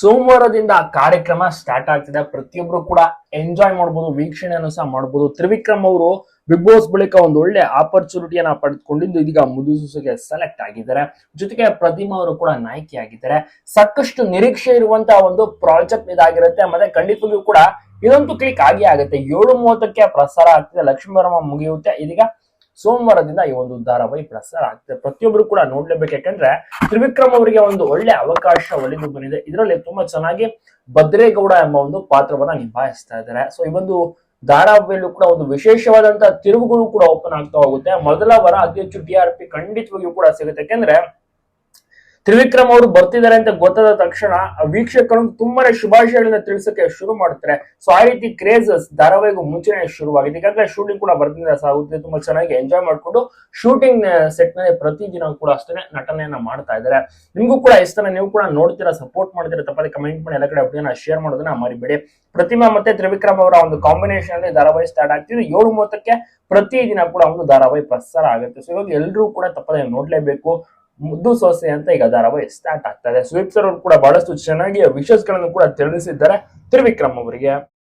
ಸೋಮವಾರದಿಂದ ಕಾರ್ಯಕ್ರಮ ಸ್ಟಾರ್ಟ್ ಆಗ್ತಿದೆ. ಪ್ರತಿಯೊಬ್ರು ಕೂಡ ಎಂಜಾಯ್ ಮಾಡ್ಬೋದು, ವೀಕ್ಷಣೆಯನ್ನು ಸಹ ಮಾಡ್ಬೋದು. ತ್ರಿವಿಕ್ರಮ್ ಅವರು ಬಿಗ್ ಬಾಸ್ ಬಳಿಕ ಒಂದು ಒಳ್ಳೆ ಆಪರ್ಚುನಿಟಿಯನ್ನ ಪಡೆದುಕೊಂಡಿದ್ದು ಇದೀಗ ಮುದುಸುಸಿಗೆ ಸೆಲೆಕ್ಟ್ ಆಗಿದ್ದಾರೆ. ಜೊತೆಗೆ ಪ್ರತಿಮಾ ಅವರು ಕೂಡ ನಾಯಕಿ ಆಗಿದ್ದಾರೆ. ಸಾಕಷ್ಟು ನಿರೀಕ್ಷೆ ಇರುವಂತಹ ಒಂದು ಪ್ರಾಜೆಕ್ಟ್ ಇದಾಗಿರುತ್ತೆ. ಮತ್ತೆ ಖಂಡಿತವಾಗಿಯೂ ಕೂಡ ಇದೊಂದು ಕ್ಲಿಕ್ ಆಗಿ ಆಗುತ್ತೆ. ಏಳು ಮೂವತ್ತಕ್ಕೆ ಪ್ರಸಾರ ಆಗ್ತಿದೆ. ಲಕ್ಷ್ಮೀವರಮ ಮುಗಿಯುತ್ತೆ. ಇದೀಗ ಸೋಮವಾರದಿಂದ ಈ ಒಂದು ಧಾರಾವಾಹಿ ಪ್ರಸಾರ ಆಗ್ತದೆ ಪ್ರತಿಯೊಬ್ಬರು ಕೂಡ ನೋಡ್ಲೇಬೇಕು. ಯಾಕಂದ್ರೆ ತ್ರಿವಿಕ್ರಮ್ ಅವರಿಗೆ ಒಂದು ಒಳ್ಳೆ ಅವಕಾಶ ಒಲಿದು ಬಂದಿದೆ ಇದರಲ್ಲಿ ತುಂಬಾ ಚೆನ್ನಾಗಿ ಭದ್ರೇಗೌಡ ಎಂಬ ಒಂದು ಪಾತ್ರವನ್ನ ನಿಭಾಯಿಸ್ತಾ ಇದ್ದಾರೆ. ಸೊ ಈ ಒಂದು ಧಾರಾವಾಹಿಯಲ್ಲೂ ಕೂಡ ಒಂದು ವಿಶೇಷವಾದಂತಹ ತಿರುವುಗಳು ಕೂಡ ಓಪನ್ ಆಗ್ತಾ ಹೋಗುತ್ತೆ. ಮೊದಲ ವಾರ ಅತಿ ಹೆಚ್ಚು ಟಿ ಪಿ ಖಂಡಿತವಾಗಿಯೂ ಕೂಡ ಸಿಗುತ್ತೆ. ಯಾಕಂದ್ರೆ ತ್ರಿವಿಕ್ರಮ್ ಅವರು ಬರ್ತಿದ್ದಾರೆ ಅಂತ ಗೊತ್ತಾದ ತಕ್ಷಣ ವೀಕ್ಷಕರು ತುಂಬಾನೇ ಶುಭಾಶಯಗಳನ್ನ ತಿಳಿಸಕ್ಕೆ ಶುರು ಮಾಡ್ತಾರೆ. ಸೊ ಆ ರೀತಿ ಕ್ರೇಜಸ್ ಧಾರಾವಾಹಿಗೂ ಮುಂಚೆನೆ ಶುರುವಾಗಿದೆ. ಈಗಾಗಲೇ ಶೂಟಿಂಗ್ ಕೂಡ ಬರ್ತಿದೆ. ಸಾಗುತ್ತೆ ತುಂಬಾ ಚೆನ್ನಾಗಿ ಎಂಜಾಯ್ ಮಾಡ್ಕೊಂಡು ಶೂಟಿಂಗ್ ಸೆಟ್ನಲ್ಲಿ ಪ್ರತಿದಿನ ಕೂಡ ಅಷ್ಟೇ ನಟನೆಯನ್ನ ಮಾಡ್ತಾ ಇದ್ದಾರೆ. ನಿಮ್ಗೂ ಕೂಡ ಇಷ್ಟನ ನೀವು ಕೂಡ ನೋಡ್ತೀರಾ ಸಪೋರ್ಟ್ ಮಾಡ್ತೀರಾ ತಪ್ಪದೆ ಕಮೆಂಟ್ ಮಾಡಿ ಎಲ್ಲ ಕಡೆ ಅಪ್ಡೇಟ್ ಶೇರ್ ಮಾಡೋದನ್ನ ಮರಿಬೇಡಿ. ಪ್ರತಿಮಾ ಮತ್ತೆ ತ್ರಿವಿಕ್ರಮ್ ಅವರ ಒಂದು ಕಾಂಬಿನೇಷನ್ ಅಲ್ಲಿ ಧಾರಾವಾಹಿ ಸ್ಟಾರ್ಟ್ ಆಗ್ತಿದೆ. ಏಳು ಮೂವತ್ತಕ್ಕೆ ಪ್ರತಿದಿನ ಕೂಡ ಒಂದು ಧಾರಾವಾಹಿ ಪ್ರಸಾರ ಆಗುತ್ತೆ. ಸೊ ಇವಾಗ ಎಲ್ಲರೂ ಕೂಡ ತಪ್ಪದೆ ನೋಡ್ಲೇಬೇಕು. ಮುದ್ದು ಸೊಸೆ ಅಂತ ಈಗ ಧಾರಾವಾಹಿ ಸ್ಟಾರ್ಟ್ ಆಗ್ತಾ ಇದೆ. ಸುದೀಪ್ ಸರ್ ಅವರು ಕೂಡ ಬಹಳಷ್ಟು ಚೆನ್ನಾಗಿ ವಿಷಯಗಳನ್ನು ಕೂಡ ತಿಳಿಸಿದ್ದಾರೆ. ತ್ರಿವಿಕ್ರಮ್ ಅವರಿಗೆ.